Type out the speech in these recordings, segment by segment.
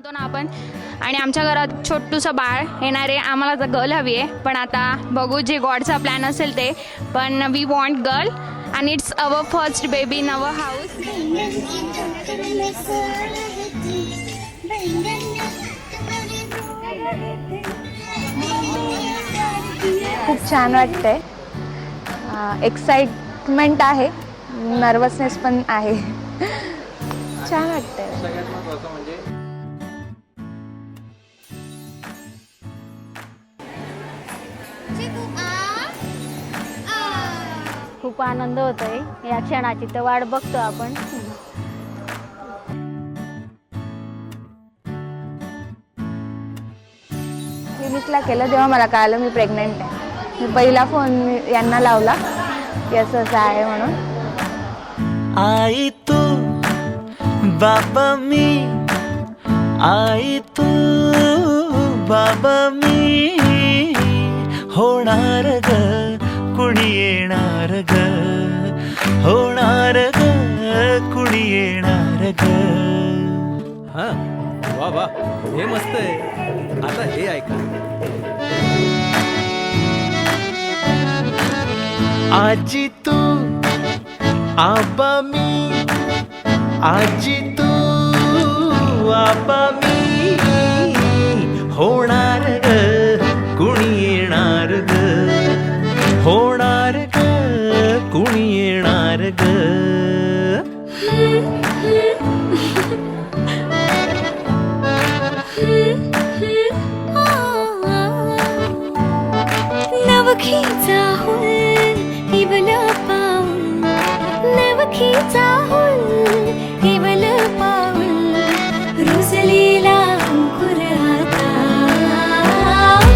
म्हणतो ना आपण. आणि आमच्या घरात छोटूसं बाळ येणार आहे आम्हाला तर गर्ल हवी आहे. पण आता बघू जे गॉडचा प्लॅन असेल ते. पण we want girl and it's our first baby in our house खूप छान वाटतंय. एक्साइटमेंट आहे. नर्वसनेस पण आहे. छान वाटतंय. खूप आनंद होतोय. या क्षणाची तर वाट बघतो आपण. क्लिनिकला केलं तेव्हा मला कळालं मी प्रेग्नेंट आहे. मी पहिला फोन यांना लावला की असं असं आहे म्हणून. आई तू बाबा मी. आई तू बाबा मी. होणार ग कुणी येणार? ग? होणार ग? कुणी येणार ग? हा वा वा. हे मस्त आहे. आता हे ऐका. आजी तू आबा मी आजी तू आबा मी. होणार नवखीचा हुल इवल पाऊल रुजलेला अंकुर आता.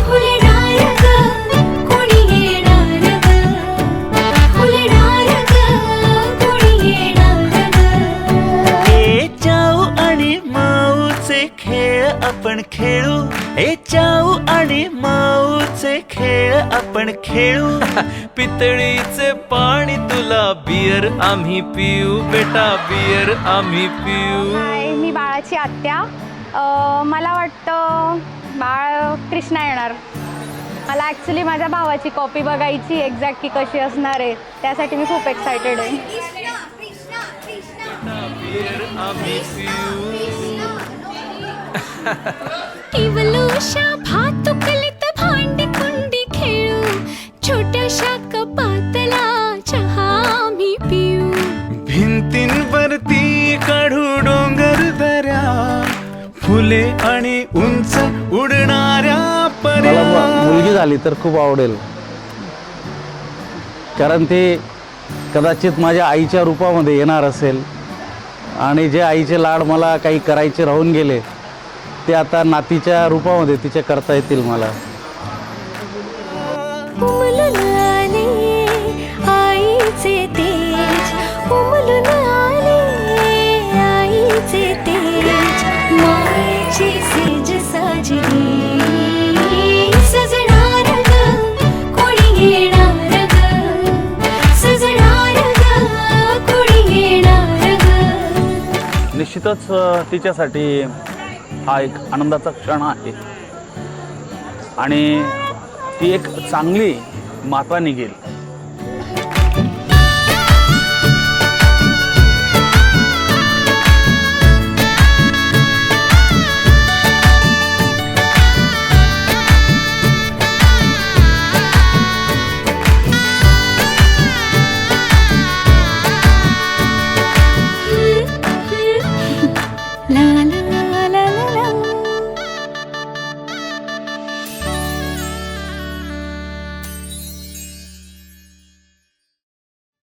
फुलणार ग कोणी येणार ग? फुलणार ग कोणी येणार ग? ए चाऊ आणि माऊचे खेळ आपण खेळू. ए चाऊ आणि माऊ खेळ आपण खेळू. पितळीचे पाणी तुला बियर आम्ही पिऊ. बेटा बियर आम्ही पिऊ. हाय मी बाळाची आत्या. अ, मला वाटतं बाळ कृष्णा येणार. मला ॲक्च्युली माझ्या भावाची कॉपी बघायची एक्झॅक्ट की कशी असणार आहे. त्यासाठी मी खूप एक्सायटेड आहे. आम्ही पिऊ. इवलूशा भातुकलीत उंच उडणाऱ्या मला मु- मुलगी झाली तर खूप आवडेल. कारण ते कदाचित माझ्या आईच्या रूपामध्ये येणार असेल. आणि जे आईचे लाड मला काही करायचे राहून गेले ते आता नातीच्या रूपामध्ये तिचे करता येतील मला. आईचे तेज निश्चितच तिच्यासाठी हा एक आनंदाचा क्षण आहे. आणि ती एक चांगली माता निघेल.